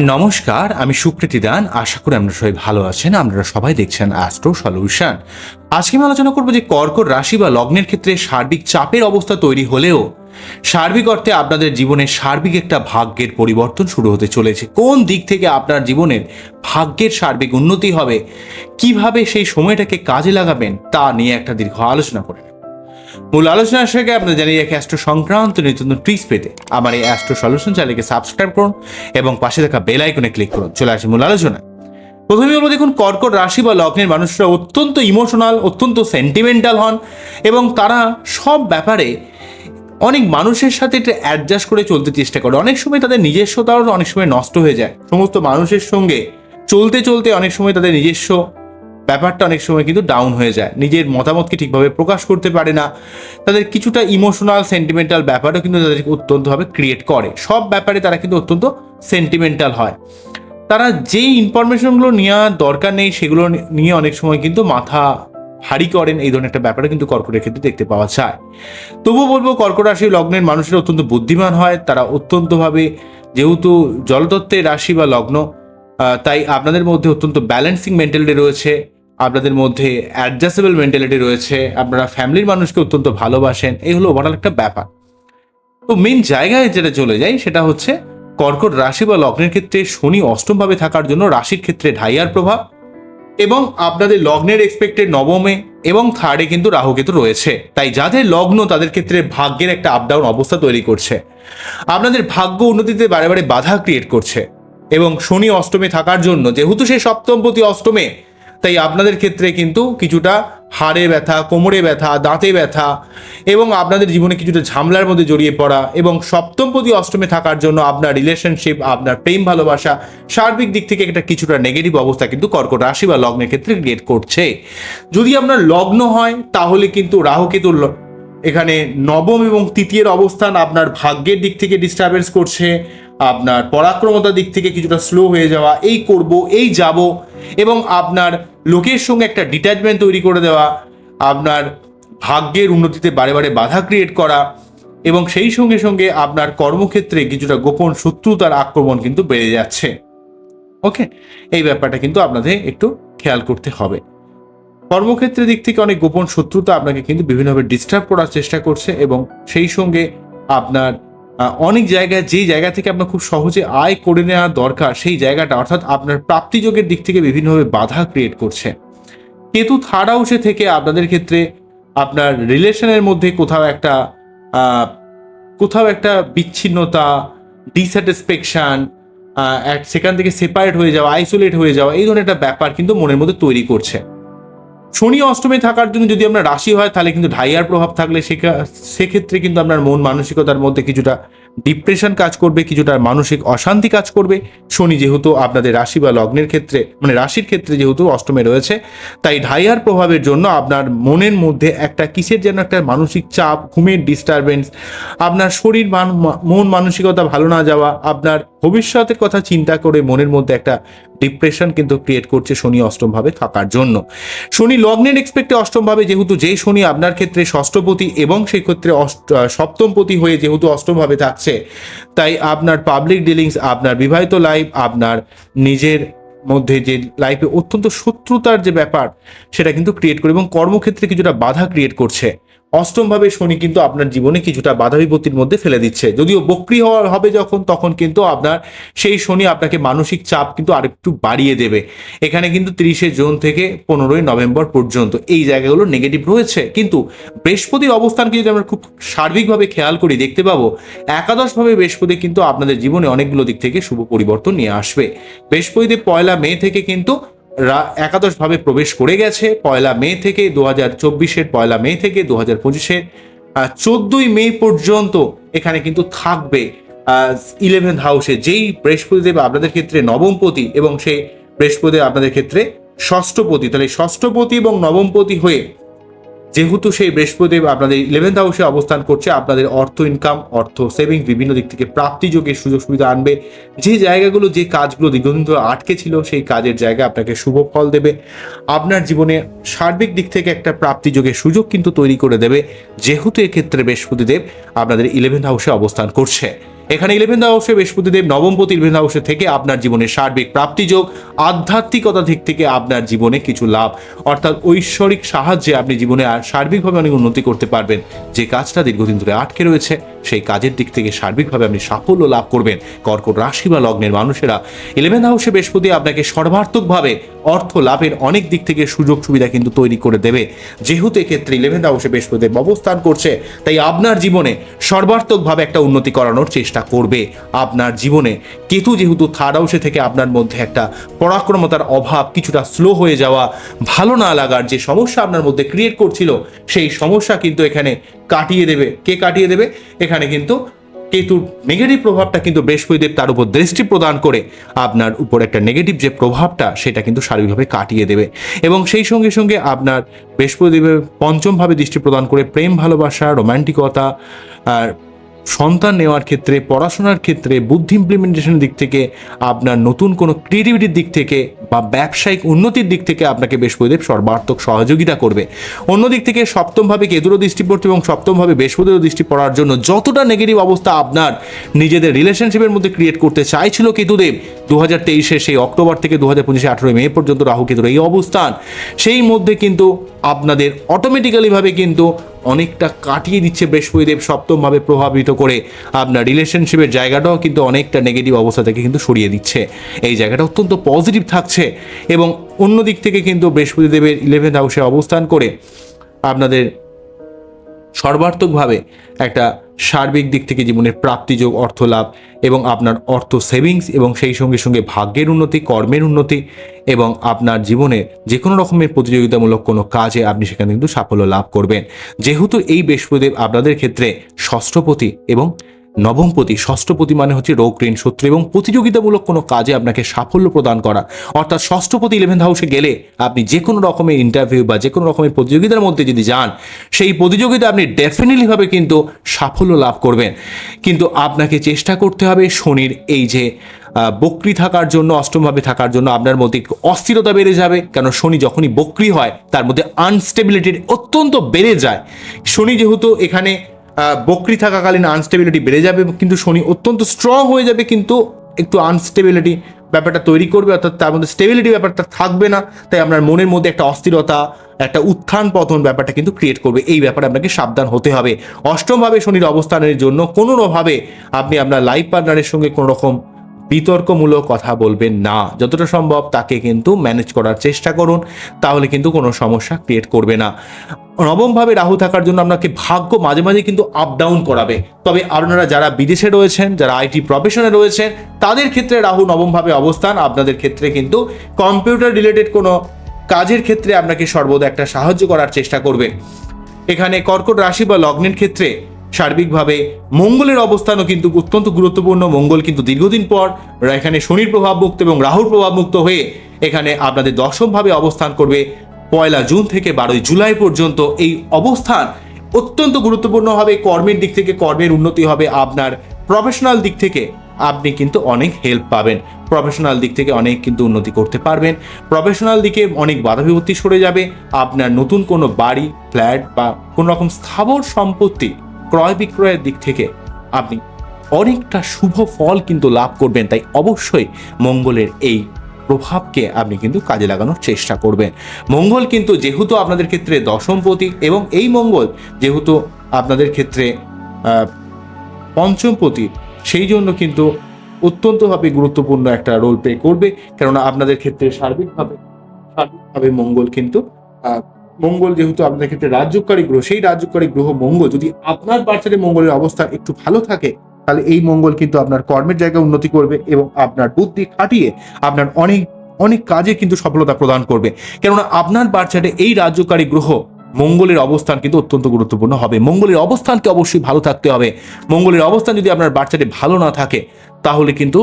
নমস্কার, আমি সুকৃতি দান। আশা করি আপনারা সবাই ভালো আছেন, আপনারা সবাই দেখছেন অ্যাস্ট্রো সলিউশন আজকে আমি আলোচনা করব যে কর্কট রাশি বা লগ্নের ক্ষেত্রে সার্বিক চাপের অবস্থা তৈরি হলেও সার্বিক অর্থে আপনাদের জীবনে সার্বিক একটা ভাগ্যের পরিবর্তন শুরু হতে চলেছে। কোন দিক থেকে আপনার জীবনের ভাগ্যের সার্বিক উন্নতি হবে, কীভাবে সেই সময়টাকে কাজে লাগাবেন, তা নিয়ে একটা দীর্ঘ আলোচনা করে। মূল আলোচনার সঙ্গে আপনাদের জানিয়ে রাখি অ্যাস্ট্রো সংক্রান্ত নিত্য ট্রিক্স পেতে। আমার এই অ্যাস্ট্রো সলিউশন চ্যানেলকে সাবস্ক্রাইব করুন এবং পাশে থাকা বেল আইকনে ক্লিক করুন। চলে আসি মূল আলোচনা প্রথমে বলব, দেখুন, কর্কট রাশি বা লগ্নের মানুষরা অত্যন্ত ইমোশনাল অত্যন্ত সেন্টিমেন্টাল হন এবং তারা সব ব্যাপারে অনেক মানুষের সাথে এটা অ্যাডজাস্ট করে চলতে চেষ্টা করে। অনেক সময় তাদের নিজস্বতাও অনেক সময় নষ্ট হয়ে যায়। সমস্ত মানুষের সঙ্গে চলতে চলতে অনেক সময় তাদের নিজস্ব ব্যাপারটা অনেক সময় কিন্তু ডাউন হয়ে যায়। নিজের মতামতকে ঠিকভাবে প্রকাশ করতে পারে না। তাদের কিছুটা ইমোশনাল সেন্টিমেন্টাল ব্যাপারও কিন্তু তাদেরকে অত্যন্তভাবে ক্রিয়েট করে। সব ব্যাপারে তারা কিন্তু অত্যন্ত সেন্টিমেন্টাল হয়। তারা যেই ইনফরমেশনগুলো নেওয়া দরকার নেই, সেগুলো নিয়ে অনেক সময় কিন্তু মাথা হারি করেন। এই ধরনের একটা ব্যাপারে কিন্তু কর্কটের ক্ষেত্রে দেখতে পাওয়া যায়। তবুও বলব, কর্কট রাশি লগ্নের মানুষেরা অত্যন্ত বুদ্ধিমান হয়। তারা অত্যন্তভাবে যেহেতু জলতত্ত্বের রাশি বা লগ্ন তাই আপনাদের মধ্যে অত্যন্ত ব্যালেন্সিং মেন্টালিটি রয়েছে। আপনাদের মধ্যে অ্যাডজাস্টেবল মেন্টালিটি রয়েছে, আপনারা ফ্যামিলির মানুষকে অত্যন্ত ভালোবাসেন, এই হলো ওভারঅল একটা ব্যাপার। তো মেন জায়গায় যেটা চলে যায়, সেটা হচ্ছে কর্কট রাশি বা লগ্নের ক্ষেত্রে শনি অষ্টমভাবে থাকার জন্য রাশির ক্ষেত্রে ঢাইয়ার প্রভাব এবং আপনাদের লগ্নের এক্সপেক্টেড নবমে এবং থার্ডে কিন্তু রাহুকেতু রয়েছে। তাই যাদের লগ্ন তাদের ক্ষেত্রে ভাগ্যের একটা আপ ডাউন অবস্থা তৈরি করছে। আপনাদের ভাগ্য উন্নতিতে বারে বারে বাধা ক্রিয়েট করছে এবং শনি অষ্টমে থাকার জন্য, যেহেতু সেই সপ্তমপতি অষ্টমে তাই আপনাদের ক্ষেত্রে কিন্তু কিছুটা হাড়ে ব্যথা, কোমরে ব্যথা, দাঁতে ব্যথা এবং আপনাদের জীবনে কিছুটা ঝামলার মধ্যে জড়িয়ে পড়া এবং সপ্তম প্রতি অষ্টমে থাকার জন্য আপনার রিলেশনশিপ আপনার প্রেম, ভালোবাসা সার্বিক দিক থেকে একটা কিছুটা নেগেটিভ অবস্থা কিন্তু কর্কট রাশি বা লগ্নের ক্ষেত্রে ক্রিয়েট করছে। যদি আপনার লগ্ন হয়, তাহলে কিন্তু রাহুকেতুর এখানে নবম এবং তৃতীয়ের অবস্থান আপনার ভাগ্যের দিক থেকে ডিস্টারবেন্স করছে। আপনার পরাক্রমতার দিক থেকে কিছুটা স্লো হয়ে যাওয়া, এই করব, এই যাব এবং আপনার লোকের সঙ্গে একটা ডিট্যাচমেন্ট তৈরি করে দেওয়া, আপনার ভাগ্যের উন্নতিতে বারে বারে বাধা ক্রিয়েট করা এবং সেই সঙ্গে সঙ্গে আপনার কর্মক্ষেত্রে কিছুটা গোপন শত্রুতার আক্রমণ কিন্তু বেড়ে যাচ্ছে। ওকে এই ব্যাপারটা কিন্তু আপনাদের একটু খেয়াল করতে হবে। কর্মক্ষেত্রের দিক থেকে অনেক গোপন শত্রুতা আপনাকে কিন্তু বিভিন্নভাবে ডিস্টার্ব করার চেষ্টা করছে এবং সেই সঙ্গে আপনার অনেক জায়গায় যেই জায়গা থেকে আপনার খুব সহজে আয় করে নেওয়া দরকার, সেই জায়গাটা অর্থাৎ আপনার প্রাপ্তিযোগের দিক থেকে বিভিন্নভাবে বাধা ক্রিয়েট করছে। কেতু থার্ড হাউসে থেকে আপনাদের ক্ষেত্রে আপনার রিলেশনের মধ্যে কোথাও একটা কোথাও একটা বিচ্ছিন্নতা ডিস্যাটিসফ্যাকশন সেখান থেকে সেপারেট হয়ে যাওয়া আইসোলেট হয়ে যাওয়া, এই ধরনের একটা ব্যাপার কিন্তু মনের মধ্যে তৈরি করছে। শনি অষ্টমে থাকার জন্য যদি আপনার রাশি হয়, তাহলে কিন্তু ঢাইয়ার প্রভাব থাকলে সেক্ষেত্রে কিন্তু আপনার মন মানসিকতার মধ্যে কিছুটা ডিপ্রেশন কাজ করবে, কিছুটা মানসিক অশান্তি কাজ করবে। শনি যেহেতু আপনাদের রাশি বা লগ্নের ক্ষেত্রে মানে রাশির ক্ষেত্রে যেহেতু অষ্টমে রয়েছে, তাই ঢাইয়ার প্রভাবের জন্য আপনার মনের মধ্যে একটা কিসের যেন একটা মানসিক চাপ, ঘুমের ডিস্টারবেন্স আপনার শরীর মান মন মানসিকতা ভালো না যাওয়া, আপনার ভবিষ্যতের কথা চিন্তা করে মনের মধ্যে একটা ডিপ্রেশন কিন্তু ক্রিয়েট করছে শনি অষ্টমভাবে থাকার জন্য। শনি লগ্নের এক্সপেক্টে অষ্টমভাবে যেহেতু যে শনি আপনার ক্ষেত্রে ষষ্ঠপতি এবং সেই ক্ষেত্রে সপ্তমপতি হয়ে যেহেতু অষ্টমভাবে থাকছে, তাই আপনার পাবলিক ডিলিংস আপনার বিবাহিত লাইফ আপনার নিজের মধ্যে যে লাইফে অত্যন্ত শত্রুতার যে ব্যাপার, সেটা কিন্তু ক্রিয়েট করে এবং কর্মক্ষেত্রে কিছুটা বাধা ক্রিয়েট করছে। অষ্টমভাবে শনি কিন্তু আপনার জীবনে কিছুটা বাধা বিপত্তির মধ্যে ফেলে দিচ্ছে। যদিও বক্রি হওয়া হবে যখন, তখন কিন্তু আপনার সেই শনি আপনাকে মানসিক চাপ কিন্তু আরেকটু বাড়িয়ে দেবে। এখানে কিন্তু তিরিশে জুন থেকে পনেরোই নভেম্বর পর্যন্ত এই জায়গাগুলো নেগেটিভ রয়েছে। কিন্তু বৃহস্পতির অবস্থানকে যদি আমরা খুব সার্বিকভাবে খেয়াল করি, দেখতে পাবো একাদশভাবে বৃহস্পতি কিন্তু আপনাদের জীবনে অনেকগুলো দিক থেকে শুভ পরিবর্তন নিয়ে আসবে। বৃহস্পতিতে পয়লা মে থেকে কিন্তু একাদশভাবে প্রবেশ করে গেছে, পয়লা মে থেকে দু হাজার চব্বিশের পয়লা মে থেকে দু হাজার পঁচিশের চোদ্দই মে পর্যন্ত এখানে কিন্তু থাকবে ইলেভেন্থ হাউসে যেই বৃহস্পতিদেব আপনাদের ক্ষেত্রে নবমপতি এবং সেই বৃহস্পতিদেব আপনাদের ক্ষেত্রে ষষ্ঠপতি তাহলে ষষ্ঠপতি এবং নবমপতি হয়ে যেহেতু সেই বৃহস্পতিদেব আপনাদের ইলেভেন্থ হাউসে অবস্থান করছে, আপনাদের অর্থ ইনকাম অর্থ সেভিং বিভিন্ন দিক থেকে প্রাপ্তিযোগের সুযোগ সুবিধা আনবে। যে জায়গাগুলো, যে কাজগুলো দীর্ঘদিন ধরে আটকে ছিল, সেই কাজের জায়গা আপনাকে শুভ ফল দেবে। আপনার জীবনে সার্বিক দিক থেকে একটা প্রাপ্তিযোগের সুযোগ কিন্তু তৈরি করে দেবে। যেহেতু এক্ষেত্রে বৃহস্পতিদেব আপনাদের ইলেভেন্থ হাউসে অবস্থান করছে। এখানে ইলেভেন্থ হাউসে বৃহস্পতিদেব নবমপতি ইলেভেন্থ হাউসে থেকে আপনার জীবনে সার্বিক প্রাপ্তিযোগ আধ্যাত্মিকতা দিক থেকে আপনার জীবনে কিছু লাভ। অর্থাৎ ঐশ্বরিক সাহায্যে আপনি জীবনে সার্বিকভাবে অনেক উন্নতি করতে পারবেন। যে কাজটা দীর্ঘদিন ধরে আটকে রয়েছে সেই কাজের দিক থেকে সার্বিকভাবে আপনি সাফল্য লাভ করবেন। কর্কট রাশি বা লগ্নের মানুষেরা ইলেভেন হাউসে বৃহস্পতি আপনাকে সর্বার্থকভাবে অর্থ লাভের অনেক দিক থেকে সুযোগ সুবিধা কিন্তু তৈরি করে দেবে। যেহেতু এক্ষেত্রে ইলেভেন হাউসে বৃহস্পতিদেব অবস্থান করছে, তাই আপনার জীবনে সর্বার্থকভাবে একটা উন্নতি করানোর চেষ্টা করবে। আপনার জীবনে কেতু যেহেতু থার্ড হাউসে থেকে আপনার মধ্যে একটা পরাক্রমতার অভাব, কিছুটা স্লো হয়ে যাওয়া, ভালো না লাগার যে সমস্যা আপনার মধ্যে ক্রিয়েট করছিল, সেই সমস্যা কিন্তু এখানে কাটিয়ে দেবে। কে কাটিয়ে দেবে? এখানে কিন্তু কেতুর নেগেটিভ প্রভাবটা কিন্তু বৃহস্পতিদেব তার উপর দৃষ্টি প্রদান করে আপনার উপর একটা নেগেটিভ যে প্রভাবটা, সেটা কিন্তু শারীরিকভাবে কাটিয়ে দেবে। এবং সেই সঙ্গে সঙ্গে আপনার বৃহস্পতিদেবের পঞ্চমভাবে দৃষ্টি প্রদান করে প্রেম ভালোবাসা রোম্যান্টিকতা আর সন্তান নেওয়ার ক্ষেত্রে, পড়াশোনার ক্ষেত্রে, বুদ্ধি ইমপ্লিমেন্টেশনের দিক থেকে, আপনার নতুন কোনো ক্রিয়েটিভিটির দিক থেকে বা ব্যবসায়িক উন্নতির দিক থেকে আপনাকে বৃহস্পতিদেব সর্বার্থক সহযোগিতা করবে। অন্যদিক থেকে সপ্তমভাবে কেতুরও দৃষ্টি পড়তে এবং সপ্তমভাবে বৃহস্পতিরও দৃষ্টি পড়ার জন্য যতটা নেগেটিভ অবস্থা আপনার নিজেদের রিলেশনশিপের মধ্যে ক্রিয়েট করতে চাইছিল কেতুদেব দু হাজার তেইশে সেই অক্টোবর থেকে দু হাজার পঁচিশে আঠেরোই মে পর্যন্ত রাহু কেতুর এই অবস্থান। সেই মধ্যে কিন্তু আপনাদের অটোমেটিক্যালিভাবে কিন্তু অনেকটা কাটিয়ে দিচ্ছে বৃহস্পতিদেব সপ্তমভাবে প্রভাবিত করে। আপনার রিলেশনশিপের জায়গাটাও কিন্তু অনেকটা নেগেটিভ অবস্থা থেকে কিন্তু সরিয়ে দিচ্ছে। এই জায়গাটা অত্যন্ত পজিটিভ থাকছে এবং অন্য দিক থেকে কিন্তু বৃহস্পতিদেবের ইলেভেন্থ হাউসে অবস্থান করে আপনাদের সর্বার্থকভাবে একটা সার্বিক দিক থেকে জীবনের প্রাপ্তিযোগ অর্থ লাভ এবং আপনার অর্থ সেভিংস এবং সেই সঙ্গে সঙ্গে ভাগ্যের উন্নতি, কর্মের উন্নতি এবং আপনার জীবনে যে কোনো রকমের প্রতিযোগিতামূলক কোনো কাজে আপনি সেখানে কিন্তু সাফল্য লাভ করবেন। যেহেতু এই বৃহস্পতিদেব আপনাদের ক্ষেত্রে ষষ্ঠপতি এবং নবমপতি ষষ্ঠপতি মানে হচ্ছে রোগ, ঋণ, শত্রু এবং প্রতিযোগিতামূলক কোনো কাজে আপনাকে সাফল্য প্রদান করা। অর্থাৎ ষষ্ঠপতি ইলেভেন্থ হাউসে গেলে আপনি যে কোনো রকমের ইন্টারভিউ বা যে কোনো রকমের প্রতিযোগিতার মধ্যে যদি যান, সেই প্রতিযোগিতা আপনি ডেফিনেটলিভাবে কিন্তু সাফল্য লাভ করবেন। কিন্তু আপনাকে চেষ্টা করতে হবে শনির এই যে বক্রি থাকার জন্য অষ্টমভাবে থাকার জন্য আপনার মধ্যে অস্থিরতা বেড়ে যাবে। কেন শনি যখনই বক্রি হয়, তার মধ্যে আনস্টেবিলিটির অত্যন্ত বেড়ে যায়। শনি যেহেতু এখানে বকরি থাকাকালীন আনস্টেবিলিটি বেড়ে যাবে, কিন্তু শনি অত্যন্ত স্ট্রং হয়ে যাবে, কিন্তু একটু আনস্টেবিলিটি ব্যাপারটা তৈরি করবে, অর্থাৎ তার মধ্যে স্টেবিলিটি ব্যাপারটা থাকবে না, তাই আপনার মনের মধ্যে একটা অস্থিরতা, একটা উত্থান পতন ব্যাপারটা কিন্তু ক্রিয়েট করবে, এই ব্যাপারে আপনাকে সাবধান হতে হবে। অষ্টমভাবে শনির অবস্থানের জন্য কোনোভাবে আপনি আপনার লাইফ পার্টনারের সঙ্গে কোনো রকম বিতর্কমূলক কথা বলবেন না। যতটা সম্ভব তাকে কিন্তু ম্যানেজ করার চেষ্টা করুন, তাহলে কিন্তু কোনো সমস্যা ক্রিয়েট করবে না। নবমভাবে রাহু থাকার জন্য আপনাকে ভাগ্য মাঝে মাঝে কিন্তু আপ ডাউন করাবে। তবে আপনারা যারা বিদেশে রয়েছেন, যারা আইটি প্রফেশনে রয়েছেন, তাদের ক্ষেত্রে রাহু নবমভাবে অবস্থান। আপনাদের ক্ষেত্রে কিন্তু কম্পিউটার রিলেটেড কোনো কাজের ক্ষেত্রে আপনাকে সর্বদা একটা সাহায্য করার চেষ্টা করবে। এখানে কর্কট রাশি বা লগ্নের ক্ষেত্রে সার্বিকভাবে মঙ্গলের অবস্থানও কিন্তু অত্যন্ত গুরুত্বপূর্ণ। মঙ্গল কিন্তু দীর্ঘদিন পর এখানে শনির প্রভাবমুক্ত এবং রাহুর প্রভাবমুক্ত হয়ে এখানে আপনাদের দশমভাবে অবস্থান করবে। পয়লা জুন থেকে বারোই জুলাই পর্যন্ত এই অবস্থান অত্যন্ত গুরুত্বপূর্ণ হবে। কর্মের দিক থেকে কর্মের উন্নতি হবে। আপনার প্রফেশনাল দিক থেকে আপনি কিন্তু অনেক হেল্প পাবেন। প্রফেশনাল দিক থেকে অনেক কিন্তু উন্নতি করতে পারবেন। প্রফেশনাল দিকে অনেক বাধা বিপত্তি সরে যাবে। আপনার নতুন কোনো বাড়ি ফ্ল্যাট বা কোনো রকম স্থাবর সম্পত্তি ক্রয় বিক্রয়ের দিক থেকে আপনি অনেকটা শুভ ফল কিন্তু লাভ করবেন, তাই অবশ্যই মঙ্গলের এই প্রভাবকে আপনি কিন্তু কাজে লাগানোর চেষ্টা করবেন। মঙ্গল কিন্তু যেহেতু আপনাদের ক্ষেত্রে দশম প্রতীক এবং এই মঙ্গল যেহেতু আপনাদের ক্ষেত্রে পঞ্চম প্রতীক, সেই জন্য কিন্তু অত্যন্তভাবে গুরুত্বপূর্ণ একটা রোল প্লে করবে। কেননা আপনাদের ক্ষেত্রে সার্বিকভাবে সার্বিকভাবে মঙ্গল কিন্তু মঙ্গল যেহেতু আপনাদের ক্ষেত্রে রাজ্যকারী গ্রহ, সেই রাজ্যকারী গ্রহ মঙ্গল। যদি আপনার বাচ্চারে মঙ্গলের অবস্থা একটু ভালো থাকে, তাহলে এই মঙ্গল কিন্তু আপনার কর্মের জায়গায় উন্নতি করবে এবং আপনার বুদ্ধি খাটিয়ে আপনার অনেক অনেক কাজে কিন্তু সফলতা প্রদান করবে। কেননা আপনার বাচ্চাটে এই রাজ্যকারী গ্রহ, মঙ্গলের অবস্থান কিন্তু অত্যন্ত গুরুত্বপূর্ণ হবে। মঙ্গলের অবস্থানকে অবশ্যই ভালো থাকতে হবে। মঙ্গলের অবস্থান যদি আপনার বাচ্চাটি ভালো না থাকে, তাহলে কিন্তু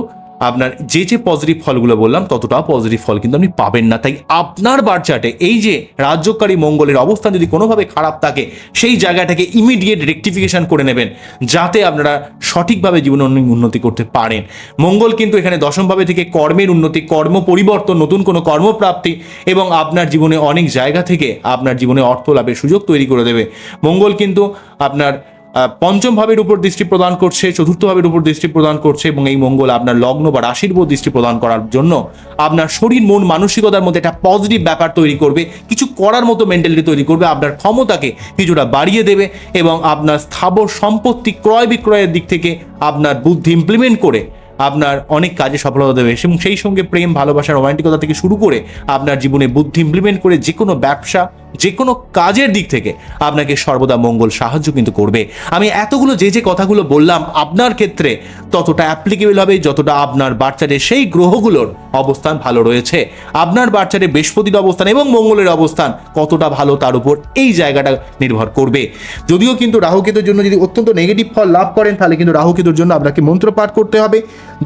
আপনার যে যে পজিটিভ ফলগুলো বললাম, ততটাও পজিটিভ ফল কিন্তু আপনি পাবেন না। তাই আপনার বাচ্চাটে এই যে রাজ্যকারী মঙ্গলের অবস্থান যদি কোনোভাবে খারাপ থাকে, সেই জায়গাটাকে ইমিডিয়েট রেকটিফিকেশন করে নেবেন, যাতে আপনারা সঠিকভাবে জীবনে উন্নতি করতে পারেন। মঙ্গল কিন্তু এখানে দশমভাবে থেকে কর্মের উন্নতি, কর্ম পরিবর্তন, নতুন কোনো কর্মপ্রাপ্তি এবং আপনার জীবনে অনেক জায়গা থেকে আপনার জীবনে অর্থ লাভের সুযোগ তৈরি করে দেবে। মঙ্গল কিন্তু আপনার পঞ্চম ভাবের উপর দৃষ্টি প্রদান করছে চতুর্থ ভাবের উপর দৃষ্টি প্রদান করছে এবং এই মঙ্গল আপনার লগ্ন বা রাশির উপর দৃষ্টি প্রদান করার জন্য আপনার শরীর, মন, মানসিকতার মধ্যে একটা পজিটিভ ব্যাপার তৈরি করবে, কিছু করার মতো মেন্টালিটি তৈরি করবে, আপনার ক্ষমতাকে কিছুটা বাড়িয়ে দেবে এবং আপনার স্থাবর সম্পত্তি ক্রয় বিক্রয়ের দিক থেকে আপনার বুদ্ধি ইমপ্লিমেন্ট করে আপনার অনেক কাজে সফলতা দেবে এবং সেই সঙ্গে প্রেম, ভালোবাসা রোমান্টিকতা থেকে শুরু করে আপনার জীবনে বুদ্ধি ইমপ্লিমেন্ট করে যে কোনো ব্যবসা যে কোনো কাজের দিক থেকে আপনাকে সর্বদা মঙ্গল সাহায্য কিন্তু করবে। আমি এতগুলো যে যে কথাগুলো বললাম, আপনার ক্ষেত্রে ততটা অ্যাপ্লিকেবল হবে, যতটা আপনার বাচ্চাদের সেই গ্রহগুলোর অবস্থান ভালো রয়েছে। আপনার বাচ্চাদের বৃহস্পতির অবস্থান এবং মঙ্গলের অবস্থান কতটা ভালো তার উপর এই জায়গাটা নির্ভর করবে। যদিও কিন্তু রাহুকেতুর জন্য যদি অত্যন্ত নেগেটিভ ফল লাভ করেন, তাহলে কিন্তু রাহুকেতুর জন্য আপনাকে মন্ত্র পাঠ করতে হবে।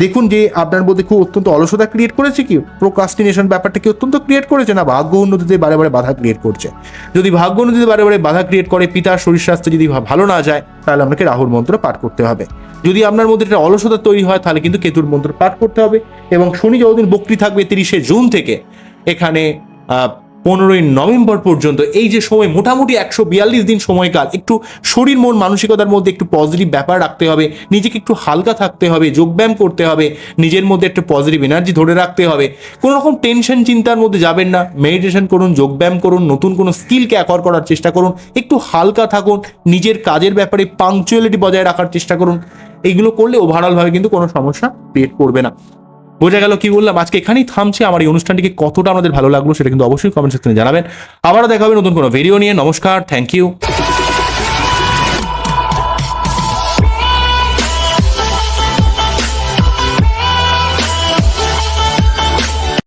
দেখুন যে আপনার মধ্যে খুব অত্যন্ত অলসতা ক্রিয়েট করেছে কি? প্রোকাস্টিনেশন ব্যাপারটা কি অত্যন্ত ক্রিয়েট করেছে না ভাগ্য উন্নতিতে বারে বারে বাধা ক্রিয়েট করছে? যদি ভাগ্য নদীতে বারে বারে বাধা ক্রিয়েট করে, পিতার শরীর স্বাস্থ্য যদি ভালো না যায়, তাহলে আপনাকে রাহুর মন্ত্র পাঠ করতে হবে। যদি আপনার মধ্যে একটা অলসতা তৈরি হয়, তাহলে কিন্তু কেতুর মন্ত্র পাঠ করতে হবে। এবং শনি যতদিন বক্রি থাকবে, তিরিশে জুন থেকে এখানে পনেরোই নভেম্বর পর্যন্ত এই যে সময়, মোটামুটি একশো বিয়াল্লিশ দিন সময়কাল, একটু শরীর, মন, মানসিকতার মধ্যে একটু পজিটিভ ব্যাপার রাখতে হবে, নিজেকে একটু হালকা থাকতে হবে, যোগব্যায়াম করতে হবে, নিজের মধ্যে একটু পজিটিভ এনার্জি ধরে রাখতে হবে। কোনো রকম টেনশন চিন্তার মধ্যে যাবেন না মেডিটেশন করুন, যোগব্যায়াম করুন, নতুন কোনো স্কিলকে অ্যাকোয়ার করার চেষ্টা করুন, একটু হালকা থাকুন, নিজের কাজের ব্যাপারে পাংচুয়ালিটি বজায় রাখার চেষ্টা করুন এইগুলো করলে ওভারঅলভাবে কিন্তু কোনো সমস্যা ক্রিয়েট করবে না। বোঝা গেল কি বললাম? আজকে এখানেই থামছে। আমার এই অনুষ্ঠানটিকে কতটা আমাদের ভালো লাগল সেটা কিন্তু অবশ্যই কমেন্ট সেকশনে জানাবেন। আবারও দেখা হবে নতুন কোনো ভিডিও নিয়ে। নমস্কার থ্যাংক ইউ